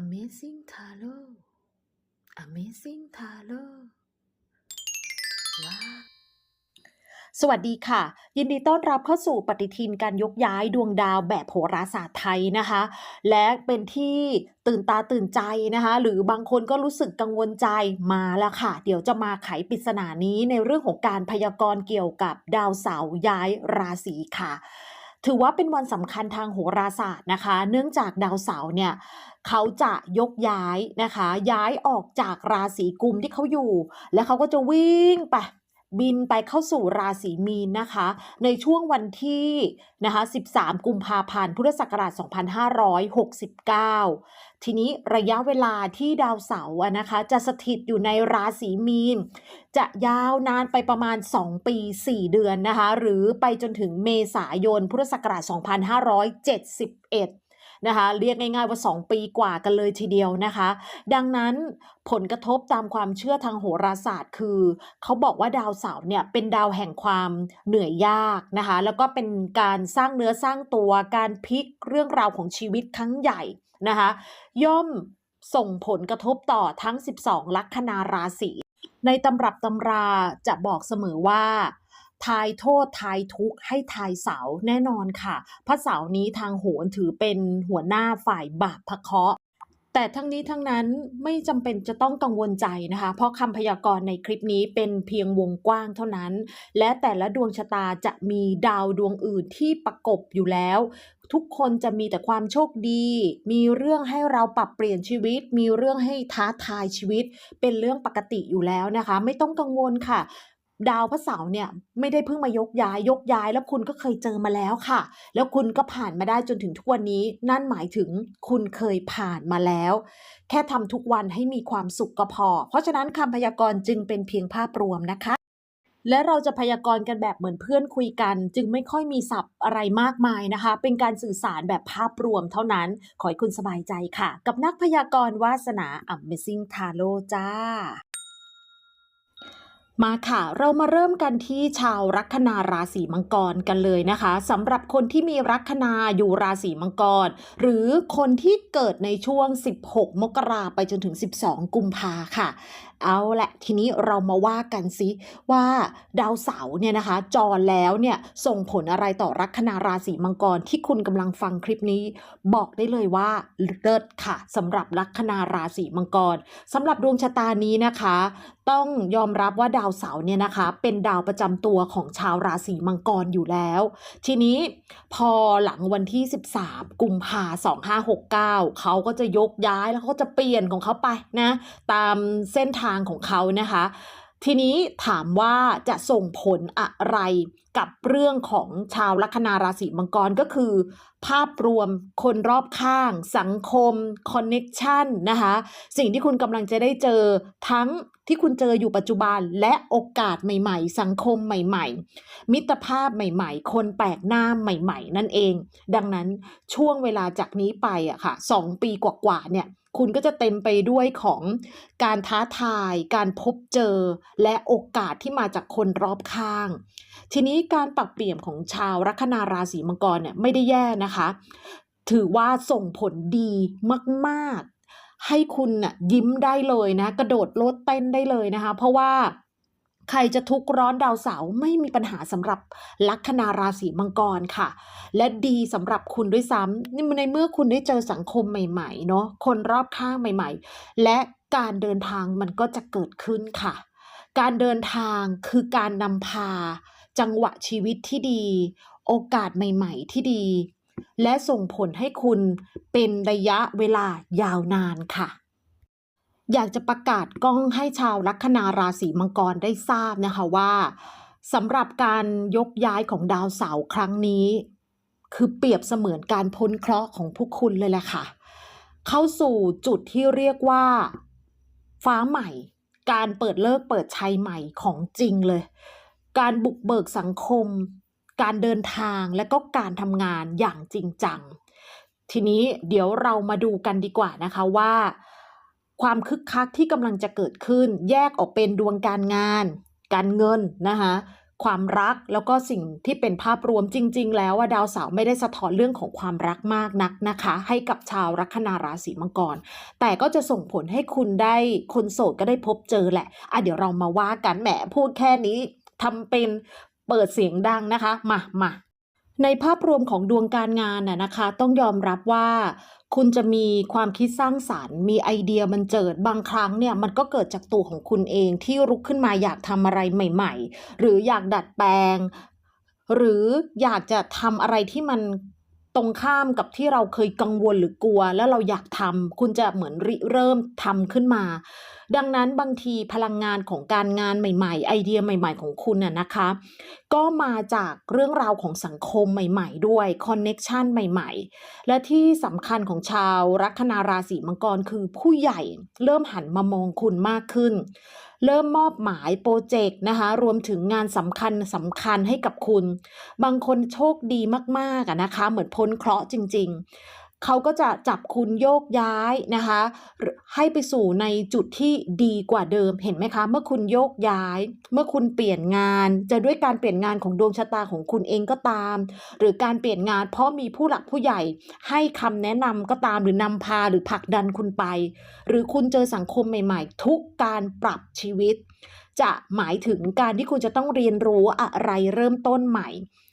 Amazing Tarot Amazing Tarot ว้าสวัสดีค่ะ ยินดีต้อนรับเข้าสู่ปฏิทินการยกย้ายดวงดาวแบบโหราศาสตร์ไทยนะคะ และเป็นที่ตื่นตาตื่นใจนะคะ หรือบางคนก็รู้สึกกังวลใจมาแล้วค่ะ เดี๋ยวจะมาไขปริศนานี้ในเรื่องของการพยากรณ์เกี่ยวกับดาวเสาร์ย้ายราศีค่ะ ถือว่าเป็นวันสำคัญทางโหราศาสตร์นะคะ เนื่องจากดาวเสาร์เนี่ยเขาจะยกย้ายนะคะ ย้ายออกจากราศีกุมที่เขาอยู่ แล้วเขาก็จะวิ่งไป บินไปเข้าสู่ราศีมีนนะคะ ในช่วงวันที่นะคะ 13 กุมภาพันธ์ พุทธศักราช 2569 ทีนี้ระยะเวลาที่ดาวเสาร์นะคะ จะสถิตอยู่ในราศีมีน จะยาวนานไปประมาณ 2 ปี 4 เดือนนะคะ หรือไปจนถึงเมษายน พุทธศักราช 2571 นะคะ เรียกง่ายๆว่า 2 ปีกว่ากันเลยทีเดียวนะคะ ดังนั้นผลกระทบตามความเชื่อทางโหราศาสตร์ คือเขาบอกว่าดาวเสาร์เนี่ยเป็นดาวแห่งความเหนื่อยยากนะคะ แล้วก็เป็นการสร้างเนื้อสร้างตัวการพลิกเรื่องราวของชีวิตครั้งใหญ่นะคะ ย่อมส่งผลกระทบต่อทั้ง 12 ลัคนาราศีในตำรับตำราจะบอกเสมอว่า ทายโทษทายทุกข์ให้ทายเสาแน่นอนค่ะ พระเสานี้ทางโหรถือเป็นหัวหน้าฝ่ายบาปพะเคราะห์แต่ทั้งนี้ทั้งนั้นไม่จำเป็นจะต้องกังวลใจนะคะ เพราะคำพยากรณ์ในคลิปนี้เป็นเพียงวงกว้างเท่านั้น และแต่ละดวงชะตาจะมีดาวดวงอื่นที่ประกบอยู่แล้ว ทุกคนจะมีแต่ความโชคดี มีเรื่องให้เราปรับเปลี่ยนชีวิต มีเรื่องให้ท้าทายชีวิต เป็นเรื่องปกติอยู่แล้วนะคะ ไม่ต้องกังวลค่ะ ดาวพระเสาร์เนี่ยไม่ได้เพิ่งมายกย้ายยกย้าย แล้วคุณก็เคยเจอมาแล้วค่ะ แล้วคุณก็ผ่านมาได้จนถึงทุกวันนี้ นั่นหมายถึงคุณเคยผ่านมาแล้ว แค่ทำทุกวันให้มีความสุขก็พอ เพราะฉะนั้นคำพยากรณ์จึงเป็นเพียงภาพรวมนะคะและเราจะพยากรณ์กันแบบเหมือนเพื่อนคุยกัน จึงไม่ค่อยมีศัพท์อะไรมากมายนะคะ เป็นการสื่อสารแบบภาพรวมเท่านั้น ขอให้คุณสบายใจค่ะ กับนักพยากรณ์วาสนา Amazing Tarot จ้า มาค่ะ เรามาเริ่มกันที่ชาวลัคนาราศีมังกรกันเลยนะคะสำหรับคนที่มีลัคนาอยู่ราศีมังกร หรือคนที่เกิดในช่วง 16 มกราไปจนถึง 12 กุมภาค่ะ เอาแหละทีนี้เรามาว่ากันซิว่าดาวเสาร์เนี่ยนะคะ จรแล้วเนี่ยส่งผลอะไรต่อลัคนาราศีมังกรที่คุณกำลังฟังคลิปนี้ บอกได้เลยว่าเลิศค่ะสำหรับลัคนาราศีมังกรสำหรับดวงชะตานี้นะคะ ต้องยอมรับว่าดาวเสาร์เนี่ยนะคะ เป็นดาวประจำตัวของชาวราศีมังกรอยู่แล้ว ทีนี้พอหลังวันที่ 13 กุมภา2569 เขาก็จะยกย้ายแล้วเขาก็จะเปลี่ยนของเขาไปนะ ตามเส้นทางของเขานะคะ ทีนี้ถามว่าจะส่งผลอะไรกับเรื่องของชาวลัคนาราศีมังกรก็คือ ภาพรวมคนรอบข้าง สังคมคอนเน็ชันนะคะสิ่งที่คุณกำลังจะได้เจอทั้งที่คุณเจออยู่ปัจจุบันและโอกาสใหม่ ๆ สังคมใหม่ ๆ มิตรภาพใหม่ ๆ คนแปลกหน้าใหม่ ๆ นั่นเอง ดังนั้นช่วงเวลาจากนี้ไปอะค่ะสองปีกว่าๆเนี่ย คุณก็จะเต็มไปด้วยของการท้าทาย การพบเจอ และโอกาสที่มาจากคนรอบข้าง ทีนี้การปรับเปลี่ยนของชาวลัคนาราศีมังกรเนี่ยไม่ได้แย่นะคะ ถือว่าส่งผลดีมาก ๆ ให้คุณน่ะยิ้มได้เลยนะ กระโดดโลดเต้นได้เลยนะคะ เพราะว่า ใครจะทุกข์ร้อนดาวเสาร์ไม่มีปัญหาสำหรับลัคนาราศีมังกรค่ะ และดีสำหรับคุณด้วยซ้ำนี่ในเมื่อคุณได้เจอสังคมใหม่ๆเนาะคนรอบข้างใหม่ ๆ และการเดินทางมันก็จะเกิดขึ้นค่ะ การเดินทางคือการนำพา จังหวะชีวิตที่ดี โอกาสใหม่ ๆ ที่ดี และส่งผลให้คุณเป็นระยะเวลายาวนานค่ะ อยากจะประกาศกล้องให้ชาวลัคนาราศีมังกรได้ทราบนะคะว่าสำหรับการยกย้ายของดาวเสาร์ครั้งนี้ คือเปรียบเสมือนการพ้นเคราะห์ของพวกคุณเลยแหละค่ะ เข้าสู่จุดที่เรียกว่า ฟ้าใหม่ การเปิดเลิกเปิดชัยใหม่ของจริงเลย การบุกเบิกสังคม การเดินทางและก็การทำงานอย่างจริงจัง ทีนี้เดี๋ยวเรามาดูกันดีกว่านะคะว่า ความคึกคักที่กำลังจะเกิดขึ้น แยกออกเป็นดวงการงาน การเงินนะคะความรักแล้วก็สิ่งที่เป็นภาพรวมจริง ๆ แล้วว่าดาวเสาร์ไม่ได้สะท้อนเรื่องของความรักมากนักนะคะ ให้กับชาวลัคนาราศีมังกร แต่ก็จะส่งผลให้คุณได้คนโสดก็ได้พบเจอแหละอะเดี๋ยวเรามาว่ากันแหมพูดแค่นี้ทำเป็นเปิดเสียงดังนะคะ มามาในภาพรวมของดวงการงานน่ะนะคะ ต้องยอมรับว่า คุณจะมีความคิดสร้างสารรค์ มีไอเดียมันเจิดบางครั้งเนี่ยมันก็เกิดจากตัวของคุณเองที่ลุกขึ้นมาอยากทำอะไรใหม่ ๆ หรืออยากดัดแปลง หรืออยากจะทำอะไรที่มันตรงข้ามกับที่เราเคยกังวลหรือกลัว แล้วเราอยากทำคุณจะเหมือนริเริ่มทำขึ้นมา ดังนั้นบางทีพลังงานของการงานใหม่ๆ ไอเดียใหม่ๆ ของคุณน่ะนะคะ ก็มาจากเรื่องราวของสังคมใหม่ ๆ ด้วยคอนเน็กชันใหม่ ๆ และที่สำคัญของชาวลัคนาราศีมังกรคือผู้ใหญ่เริ่มหันมามองคุณมากขึ้น เริ่มมอบหมายโปรเจกต์นะคะ รวมถึงงานสำคัญสำคัญให้กับคุณ บางคนโชคดีมากๆนะคะ เหมือนพ้นเคราะห์จริง ๆ เขาก็จะจับคุณโยกย้ายนะคะ ให้ไปสู่ในจุดที่ดีกว่าเดิมเห็นไหมคะ เมื่อคุณโยกย้าย เมื่อคุณเปลี่ยนงาน จะด้วยการเปลี่ยนงานของดวงชะตาของคุณเองก็ตาม หรือการเปลี่ยนงาน เพราะมีผู้หลักผู้ใหญ่ ให้คำแนะนำก็ตามหรือนำพาหรือผลักดันคุณไป หรือคุณเจอสังคมใหม่ ๆ ทุกการปรับชีวิต จะหมายถึงการที่คุณจะต้องเรียนรู้อะไรเริ่มต้นใหม่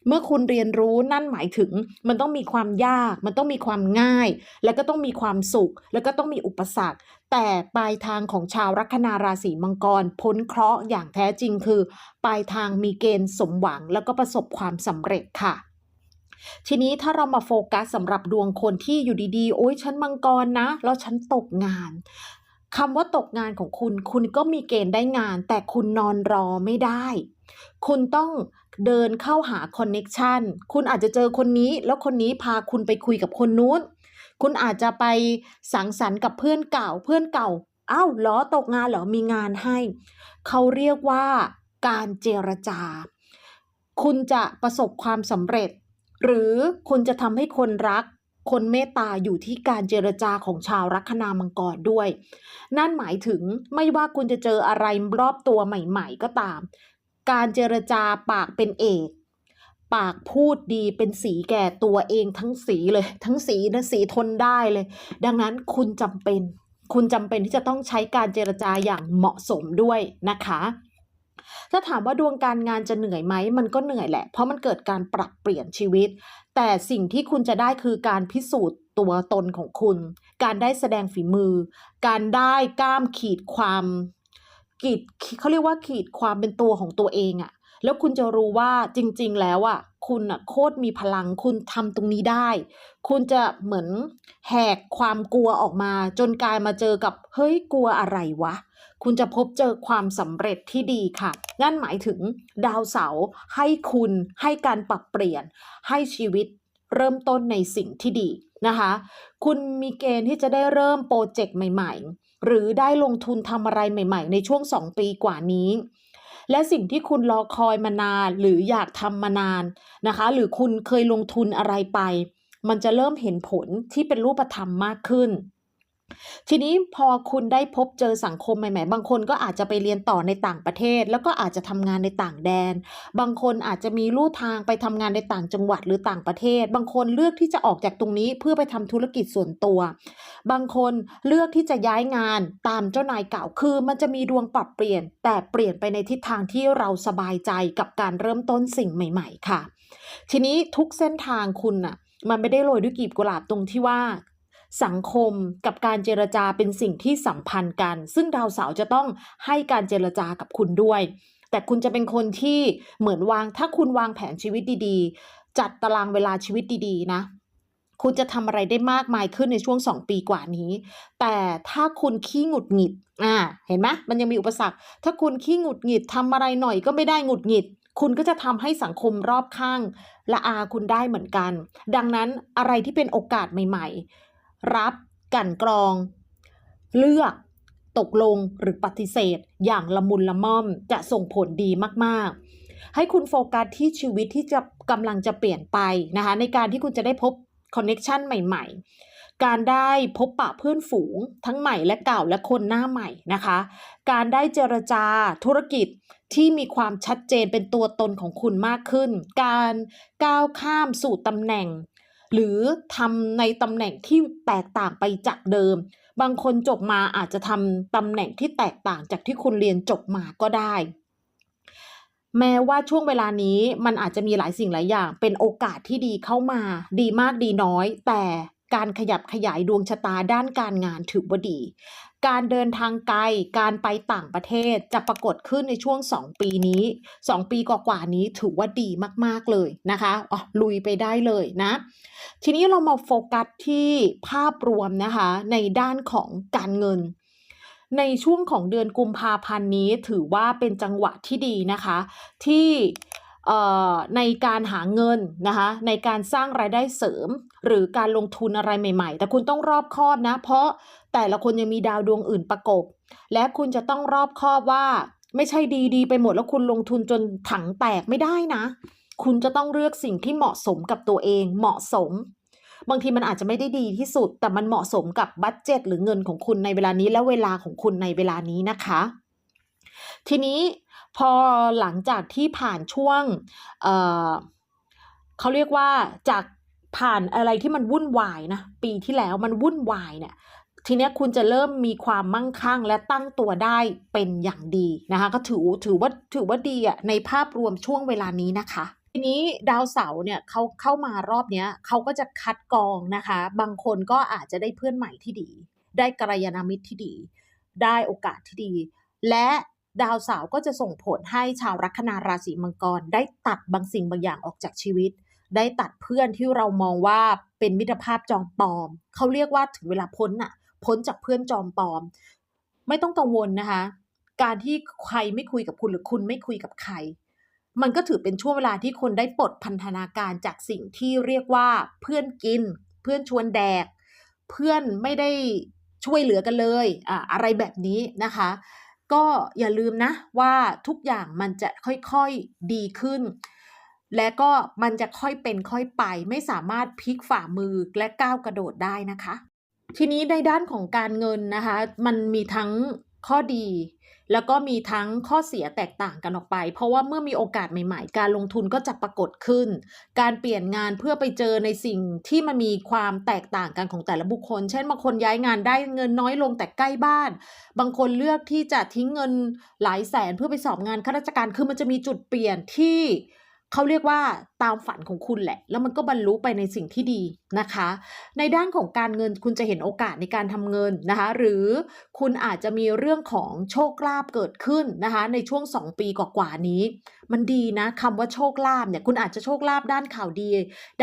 เมื่อคุณเรียนรู้นั่นหมายถึงมันต้องมีความยาก มันต้องมีความง่าย แล้วก็ต้องมีความสุข แล้วก็ต้องมีอุปสรรค แต่ปลายทางของชาวลัคนาราศีมังกร พ้นเคราะห์อย่างแท้จริงคือ ปลายทางมีเกณฑ์สมหวัง แล้วก็ประสบความสำเร็จค่ะทีนี้ถ้าเรามาโฟกัสสำหรับดวงคนที่อยู่ดีๆ โอ๊ยฉันมังกรนะ แล้วฉันตกงาน คำว่าตกงานของคุณ คุณก็มีเกณฑ์ได้งาน แต่คุณนอนรอไม่ได้ คุณต้องเดินเข้าหาคอนเน็กชันคุณอาจจะเจอคนนี้ แล้วคนนี้พาคุณไปคุยกับคนนู้น คุณอาจจะไปสังสรรค์กับเพื่อนเก่า เพื่อนเก่าอ้าวเหรอตกงานเหรอมีงานให้ เขาเรียกว่าการเจรจา คุณจะประสบความสำเร็จ หรือคุณจะทำให้คนรัก คนเมตตาอยู่ที่การเจรจาของชาวลัคนามังกรด้วย นั่นหมายถึงไม่ว่าคุณจะเจออะไรรอบตัวใหม่ ๆ ก็ตาม การเจรจาปากเป็นเอกปากพูดดีเป็นสีแก่ตัวเองทั้งสีเลย ทั้งสีนะสีทนได้เลย ดังนั้นคุณจำเป็น คุณจำเป็นที่จะต้องใช้การเจรจาอย่างเหมาะสมด้วยนะคะ ถ้าถามว่าดวงการงานจะเหนื่อยไหมมันก็เหนื่อยแหละ เพราะมันเกิดการปรับเปลี่ยนชีวิต แต่สิ่งที่คุณจะได้คือการพิสูจน์ตัวตนของคุณ การได้แสดงฝีมือ การได้กล้ามขีดความขีดเขาเรียกว่าขีดความเป็นตัวของตัวเองอะ แล้วคุณจะรู้ว่าจริง ๆ แล้วอะคุณอะโคตรมีพลังคุณทำตรงนี้ได้ คุณจะเหมือนแหกความกลัวออกมา จนกลายมาเจอกับเฮ้ยกลัวอะไรวะ คุณจะพบเจอความสำเร็จที่ดีค่ะนั่นหมายถึงดาวเสาร์ให้คุณให้การปรับเปลี่ยนให้ชีวิตเริ่มต้นในสิ่งที่ดีนะคะ คุณมีเกณฑ์ที่จะได้เริ่มโปรเจกต์ใหม่ ๆ หรือได้ลงทุนทำอะไรใหม่ ๆ ในช่วง 2 ปีกว่านี้ และสิ่งที่คุณรอคอยมานาน หรืออยากทำมานานนะคะ หรือคุณเคยลงทุนอะไรไป มันจะเริ่มเห็นผลที่เป็นรูปธรรมมากขึ้น ทีนี้พอคุณได้พบเจอสังคมใหม่ๆ บางคนก็อาจจะไปเรียนต่อในต่างประเทศ แล้วก็อาจจะทำงานในต่างแดน บางคนอาจจะมีลู่ทางไปทำงานในต่างจังหวัดหรือต่างประเทศ บางคนเลือกที่จะออกจากตรงนี้เพื่อไปทำธุรกิจส่วนตัว บางคนเลือกที่จะย้ายงานตามเจ้านายเก่า คือมันจะมีดวงปรับเปลี่ยน แต่เปลี่ยนไปในทิศทางที่เราสบายใจกับการเริ่มต้นสิ่งใหม่ ๆ ค่ะ ทีนี้ทุกเส้นทางคุณน่ะมันไม่ได้โรยด้วยกลีบกุหลาบตรงที่ว่า สังคมกับการเจรจาเป็นสิ่งที่สัมพันธ์กัน ซึ่งดาวเสาร์จะต้องให้การเจรจากับคุณด้วย แต่คุณจะเป็นคนที่เหมือนวางถ้าคุณวางแผนชีวิตดีๆ จัดตารางเวลาชีวิตดีๆ นะคุณจะทำอะไรได้มากมายขึ้นในช่วง 2 ปีกว่านี้ แต่ถ้าคุณขี้หงุดหงิด อ่า เห็นไหมมันยังมีอุปสรรค ถ้าคุณขี้หงุดหงิดทำอะไรหน่อยก็ไม่ได้หงุดหงิด คุณก็จะทำให้สังคมรอบข้าง ละอาคุณได้เหมือนกัน ดังนั้นอะไรที่เป็นโอกาสใหม่ ๆ รับกันกรอง เลือกตกลงหรือปฏิเสธ อย่างละมุนละม่อมจะส่งผลดีมากๆ ให้คุณโฟกัสที่ชีวิตที่จะกำลังจะเปลี่ยนไปนะคะในการที่คุณจะได้พบคอนเน็ชันใหม่การได้พบปะเพื่อนฝูง ทั้งใหม่และเก่าและคนหน้าใหม่นะคะ การได้เจรจาธุรกิจที่มีความชัดเจนเป็นตัวตนของคุณมากขึ้น การก้าวข้ามสู่ตำแหน่ง หรือทำในตำแหน่งที่แตกต่างไปจากเดิม บางคนจบมาอาจจะทำตำแหน่งที่แตกต่างจากที่คุณเรียนจบมาก็ได้ แม้ว่าช่วงเวลานี้มันอาจจะมีหลายสิ่งหลายอย่าง เป็นโอกาสที่ดีเข้ามา ดีมากดีน้อย แต่การขยับขยายดวงชะตาด้านการงานถือว่าดี การเดินทางไกล การไปต่างประเทศจะปรากฏขึ้นในช่วง 2 ปีนี้ 2 ปีกว่าๆนี้ถือว่าดีมากๆเลยนะคะอ๋อลุยไปได้เลยนะ ทีนี้เรามาโฟกัสที่ภาพรวมนะคะในด้านของการเงินในช่วงของเดือนกุมภาพันธ์นี้ถือว่าเป็นจังหวะที่ดีนะคะ ที่ ในการหาเงินนะคะในการสร้างรายได้เสริม หรือการลงทุนอะไรใหม่ ๆ แต่คุณต้องรอบคอบนะ เพราะแต่ละคนยังมีดาวดวงอื่นประกบ และคุณจะต้องรอบคอบว่าไม่ใช่ดีๆ ไปหมดแล้วคุณลงทุนจนถังแตกไม่ได้นะ คุณจะต้องเลือกสิ่งที่เหมาะสมกับตัวเองเหมาะสม บางทีมันอาจจะไม่ได้ดีที่สุด แต่มันเหมาะสมกับบัตเจตหรือเงินของคุณในเวลานี้และเวลาของคุณในเวลานี้นะคะ ทีนี้ พอหลังจากที่ผ่านช่วงเอ่อเขาเรียกว่าจากผ่านอะไรที่มันวุ่นวายนะปีที่แล้วมันวุ่นวายเนี่ยทีนี้คุณจะเริ่มมีความมั่งคั่งและตั้งตัวได้เป็นอย่างดีนะคะก็ถือถือว่าถือว่าดีอะในภาพรวมช่วงเวลานี้นะคะ ทีนี้ดาวเสาร์เนี่ยเขาเข้ามารอบเนี้ยเขาก็จะคัดกรองนะคะ บางคนก็อาจจะได้เพื่อนใหม่ที่ดี ได้กัลยาณมิตรที่ดี ได้โอกาสที่ดี และ ดาวเสาร์ก็จะส่งผลให้ชาวลัคนาราศีมังกร ได้ตัดบางสิ่งบางอย่างออกจากชีวิต ได้ตัดเพื่อนที่เรามองว่าเป็นมิตรภาพจอมปลอม เขาเรียกว่าถึงเวลาพ้นน่ะ พ้นจากเพื่อนจอมปลอม ไม่ต้องกังวลนะคะ การที่ใครไม่คุยกับคุณหรือคุณไม่คุยกับใคร มันก็ถือเป็นช่วงเวลาที่คนได้ปลดพันธนาการจากสิ่งที่เรียกว่าเพื่อนกิน เพื่อนชวนแดก เพื่อนไม่ได้ช่วยเหลือกันเลย อะอะไรแบบนี้นะคะ ก็อย่าลืมนะว่าทุกอย่างมันจะค่อยๆดีขึ้น และก็มันจะค่อยเป็นค่อยไป ไม่สามารถพลิกฝ่ามือและก้าวกระโดดได้นะคะ ทีนี้ในด้านของการเงินนะคะ มันมีทั้งข้อดี แล้วก็มีทั้งข้อเสียแตกต่างกันออกไป เพราะว่าเมื่อมีโอกาสใหม่ๆ การลงทุนก็จะปรากฏขึ้น การเปลี่ยนงานเพื่อไปเจอในสิ่งที่มันมีความแตกต่างกันของแต่ละบุคคล เช่นบางคนย้ายงานได้เงินน้อยลงแต่ใกล้บ้าน บางคนเลือกที่จะทิ้งเงินหลายแสนเพื่อไปสอบงานข้าราชการคือมันจะมีจุดเปลี่ยนที่ เขาเรียกว่าตามฝันของคุณแหละ แล้วมันก็บรรลุไปในสิ่งที่ดีนะคะ ในด้านของการเงินคุณจะเห็นโอกาสในการทำเงินนะคะ หรือคุณอาจจะมีเรื่องของโชคลาภเกิดขึ้นนะคะ ในช่วง 2 ปีกว่าๆนี้ มันดีนะคำว่าโชคลาภเนี่ยคุณอาจจะโชคลาภด้านข่าวดี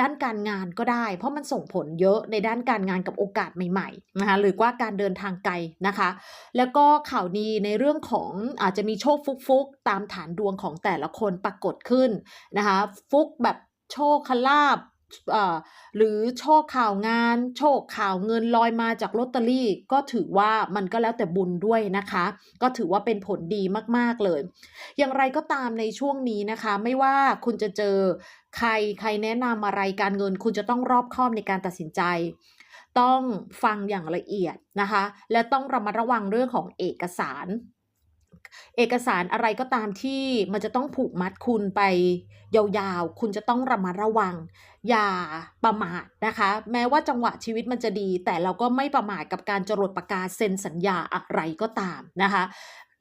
ด้านการงานก็ได้ เพราะมันส่งผลเยอะในด้านการงานกับโอกาสใหม่ๆนะคะหรือว่าการเดินทางไกลนะคะ แล้วก็ข่าวดีในเรื่องของอาจจะมีโชคฟุกๆ ตามฐานดวงของแต่ละคนปรากฏขึ้นนะคะฟุกแบบโชคลาภเอ่อหรือโชคข่าวงาน โชคข่าวเงินลอยมาจากลอตเตอรี่ ก็ถือว่ามันก็แล้วแต่บุญด้วยนะคะ ก็ถือว่าเป็นผลดีมากๆเลย อย่างไรก็ตามในช่วงนี้นะคะ ไม่ว่าคุณจะเจอใครใครแนะนำอะไรการเงิน คุณจะต้องรอบคอบในการตัดสินใจ ต้องฟังอย่างละเอียดนะคะ และต้องระมัดระวังเรื่องของเอกสาร เอกสารอะไรก็ตามที่มันจะต้องผูกมัดคุณไปยาวๆ คุณจะต้องระมัดระวัง อย่าประมาทนะคะ แม้ว่าจังหวะชีวิตมันจะดี แต่เราก็ไม่ประมาทกับการจรดประกาศเซ็นสัญญาอะไรก็ตามนะคะ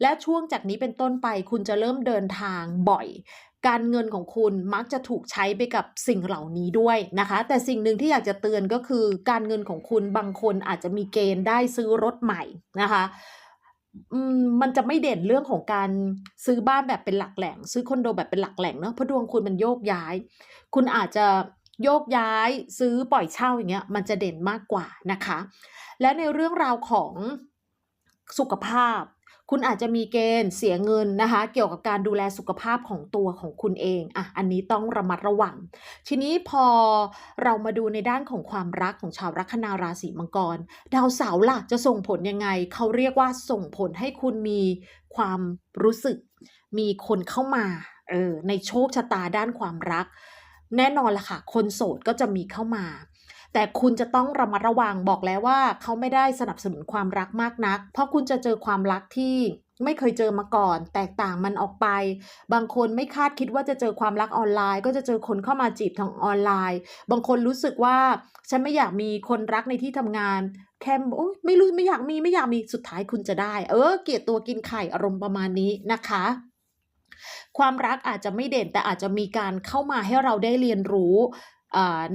และช่วงจากนี้เป็นต้นไปคุณจะเริ่มเดินทางบ่อยการเงินของคุณมักจะถูกใช้ไปกับสิ่งเหล่านี้ด้วยนะคะ แต่สิ่งหนึ่งที่อยากจะเตือนก็คือ การเงินของคุณบางคนอาจจะมีเกณฑ์ได้ซื้อรถใหม่นะคะ มันจะไม่เด่นเรื่องของการซื้อบ้านแบบเป็นหลักแหล่ง ซื้อคอนโดแบบเป็นหลักแหล่งเนาะเพราะดวงคุณมันโยกย้าย คุณอาจจะโยกย้ายซื้อปล่อยเช่าอย่างเงี้ยมันจะเด่นมากกว่านะคะ และในเรื่องราวของสุขภาพ คุณอาจจะมีเกณฑ์เสียเงินนะคะ เกี่ยวกับการดูแลสุขภาพของตัวของคุณเองอะอันนี้ต้องระมัดระวัง ทีนี้พอเรามาดูในด้านของความรักของชาวลัคนาราศีมังกร ดาวเสาร์ล่ะจะส่งผลยังไง เขาเรียกว่าส่งผลให้คุณมีความรู้สึก มีคนเข้ามาเออในโชคชะตาด้านความรัก แน่นอนล่ะค่ะ คนโสดก็จะมีเข้ามา แต่คุณจะต้องระมัดระวังบอกแล้วว่า เขาไม่ได้สนับสนุนความรักมากนัก เพราะคุณจะเจอความรักที่ไม่เคยเจอมาก่อน แตกต่างมันออกไป บางคนไม่คาดคิดว่าจะเจอความรักออนไลน์ ก็จะเจอคนเข้ามาจีบทางออนไลน์ บางคนรู้สึกว่าฉันไม่อยากมีคนรักในที่ทำงาน แค่โอ๊ยไม่รู้ไม่อยากมีไม่อยากมีสุดท้ายคุณจะได้ เออ เกลียดตัวกินไข่อารมณ์ประมาณนี้นะคะความรักอาจจะไม่เด่นแต่อาจจะมีการเข้ามาให้เราได้เรียนรู้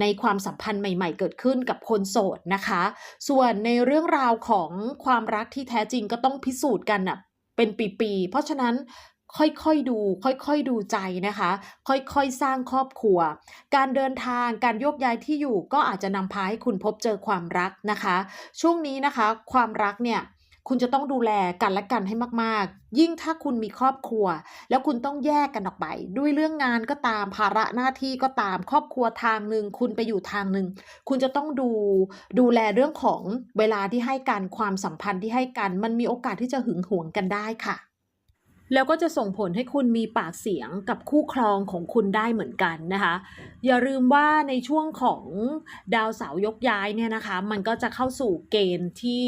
ในความสัมพันธ์ใหม่ ๆ เกิดขึ้นกับคนโสดนะคะ ส่วนในเรื่องราวของความรักที่แท้จริงก็ต้องพิสูจน์กันน่ะเป็นปีๆ เพราะฉะนั้นค่อยๆดู ค่อยๆดูใจนะคะ ค่อยๆสร้างครอบครัว การเดินทางการโยกย้ายที่อยู่ก็อาจจะนำพาให้คุณพบเจอความรักนะคะ ช่วงนี้นะคะ ความรักเนี่ย คุณจะต้องดูแลกันและกันให้มากๆ ยิ่งถ้าคุณมีครอบครัว แล้วคุณต้องแยกกันออกไป ด้วยเรื่องงานก็ตามภาระหน้าที่ก็ตามครอบครัวทางหนึ่งคุณไปอยู่ทางหนึ่งคุณจะต้องดูดูแลเรื่องของเวลาที่ให้กันความสัมพันธ์ที่ให้กัน มันมีโอกาสที่จะหึงหวงกันได้ค่ะแล้วก็จะส่งผลให้คุณมีปากเสียงกับคู่ครองของคุณได้เหมือนกันนะคะ อย่าลืมว่าในช่วงของดาวเสาร์ยกย้ายเนี่ยนะคะ มันก็จะเข้าสู่เกณฑ์ที่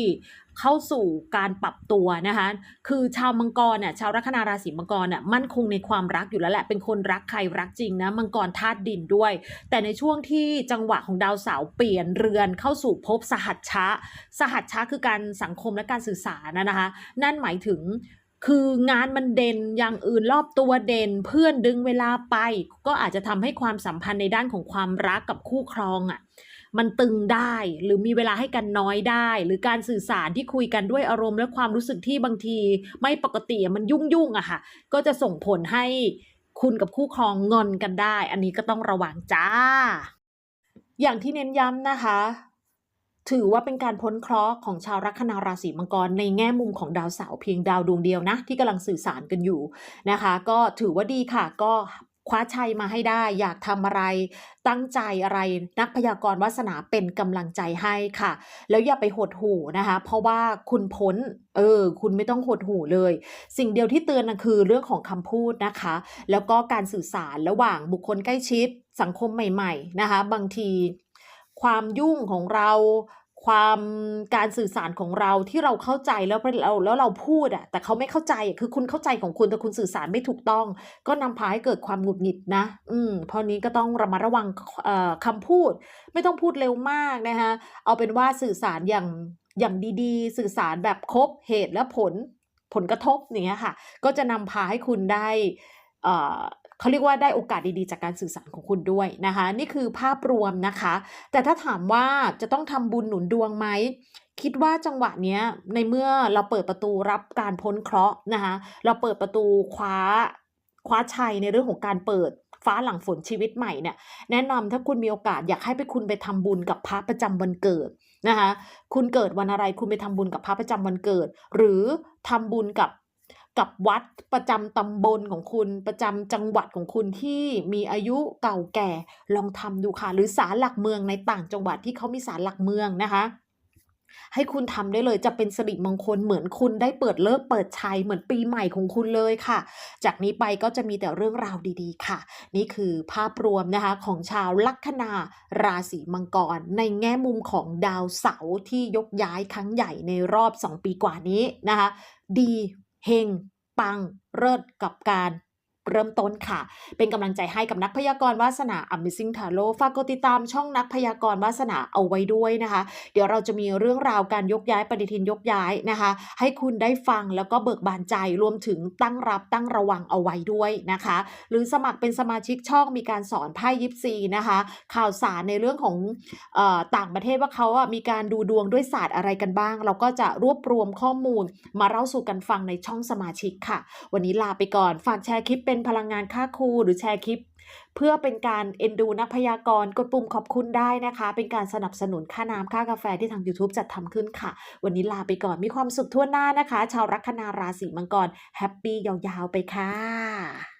เข้าสู่การปรับตัวนะคะ คือชาวมังกรเนี่ยชาวลัคนาราศีมังกรเนี่ยมั่นคงในความรักอยู่แล้วแหละ เป็นคนรักใครรักจริงนะ มังกรธาตุดินด้วย แต่ในช่วงที่จังหวะของดาวเสาร์เปลี่ยนเรือนเข้าสู่ภพสหัชชะ สหัชชะคือการสังคมและการสื่อสารนะนะคะ นั่นหมายถึงคืองานมันเด่นอย่างอื่นรอบตัวเด่นเพื่อนดึงเวลาไป ก็อาจจะทำให้ความสัมพันธ์ในด้านของความรักกับคู่ครองอะ่ะ มันตึงได้ หรือมีเวลาให้กันน้อยได้ หรือการสื่อสารที่คุยกันด้วยอารมณ์และความรู้สึกที่บางทีไม่ปกติอะมันยุ่งยุ่งอะค่ะ ก็จะส่งผลให้คุณกับคู่ครองงอนกันได้ อันนี้ก็ต้องระวังจ้า อย่างที่เน้นย้ำนะคะ ถือว่าเป็นการพ้นเคราะห์ของชาวลัคนาราศีมังกร ในแง่มุมของดาวเสาร์เพียงดาวดวงเดียวนะ ที่กำลังสื่อสารกันอยู่นะคะ ก็ถือว่าดีค่ะ ก็ คว้าชัยมาให้ได้ อยากทำอะไร ตั้งใจอะไร นักพยากรณ์วาสนาเป็นกำลังใจให้ค่ะ แล้วอย่าไปหดหู่นะคะ เพราะว่าคุณพ้น เออ คุณไม่ต้องหดหู่เลย สิ่งเดียวที่เตือนนะคือเรื่องของคำพูดนะคะ แล้วก็การสื่อสารระหว่างบุคคลใกล้ชิด สังคมใหม่ ๆ นะคะ บางทีความยุ่งของเรา ความการสื่อสารของเราที่เราเข้าใจแล้วเราแล้วเราพูดอะแต่เขาไม่เข้าใจอะคือคุณเข้าใจของคุณแต่คุณสื่อสารไม่ถูกต้อง ก็นำพาให้เกิดความหงุดหงิดนะ อืมพราะนี้ก็ต้องระมัดระวังเอ่อคำพูด ไม่ต้องพูดเร็วมากนะคะเอาเป็นว่าสื่อสารอย่างอย่างดีๆ สื่อสารแบบครบเหตุและผลผลกระทบอย่างเงี้ยค่ะ ก็จะนำพาให้คุณได้ เขาเรียกว่าได้โอกาสดีๆ จากการสื่อสารของคุณด้วยนะคะ นี่คือภาพรวมนะคะ แต่ถ้าถามว่าจะต้องทำบุญหนุนดวงไหมคิดว่าจังหวะเนี้ยในเมื่อเราเปิดประตูรับการพ้นเคราะห์นะคะเราเปิดประตูคว้าคว้าชัยในเรื่องของการเปิดฟ้าหลังฝนชีวิตใหม่เนี่ยแนะนำถ้าคุณมีโอกาสอยากให้ไปคุณไปทำบุญกับพระประจำวันเกิดนะคะคุณเกิดวันอะไรคุณไปทำบุญกับพระประจำวันเกิด หรือทำบุญกับ กับวัดประจำตำบลของคุณประจำจังหวัดของคุณที่มีอายุเก่าแก่ลองทำดูค่ะ หรือศาลหลักเมืองในต่างจังหวัดที่เขามีศาลหลักเมืองนะคะให้คุณทำได้เลยจะเป็นสิริมงคลเหมือนคุณได้เปิดเลิกเปิดชัยเหมือนปีใหม่ของคุณเลยค่ะ จากนี้ไปก็จะมีแต่เรื่องราวดีๆ ค่ะ นี่คือภาพรวมนะคะของชาวลัคนาราศีมังกร ในแง่มุมของดาวเสาร์ที่ยกย้ายครั้งใหญ่ในรอบ 2 ปีกว่านี้นะคะ ดี เฮงปังเลิศกับการ เริ่มต้นค่ะ เป็นกำลังใจให้กับนักพยากรณ์วาสนา Amazing Tarot ฝากกดติดตามช่องนักพยากรณ์วาสนาเอาไว้ด้วยนะคะ เดี๋ยวเราจะมีเรื่องราวการยกย้ายปฏิทินยกย้ายนะคะ ให้คุณได้ฟังแล้วก็เบิกบานใจรวมถึงตั้งรับตั้งระวังเอาไว้ด้วยนะคะ หรือสมัครเป็นสมาชิกช่องมีการสอนไพ่ยิปซีนะคะ ข่าวสารในเรื่องของเออต่างประเทศว่าเขาอะมีการดูดวงด้วยศาสตร์อะไรกันบ้าง เราก็จะรวบรวมข้อมูล มาเล่าสู่กันฟังในช่องสมาชิกค่ะ วันนี้ลาไปก่อนฝากแชร์คลิปเป็นเป็นพลังงานค่าครูหรือแชร์คลิป เพื่อเป็นการเอ็นดูนักพยากรณ์กดปุ่มขอบคุณได้นะคะ เป็นการสนับสนุนค่าน้ำค่ากาแฟที่ทาง YouTube จัดทำขึ้นค่ะ วันนี้ลาไปก่อนมีความสุขทั่วหน้านะคะ ชาวลัคนาราศีมังกรแฮปปี้ยาวๆไปค่ะ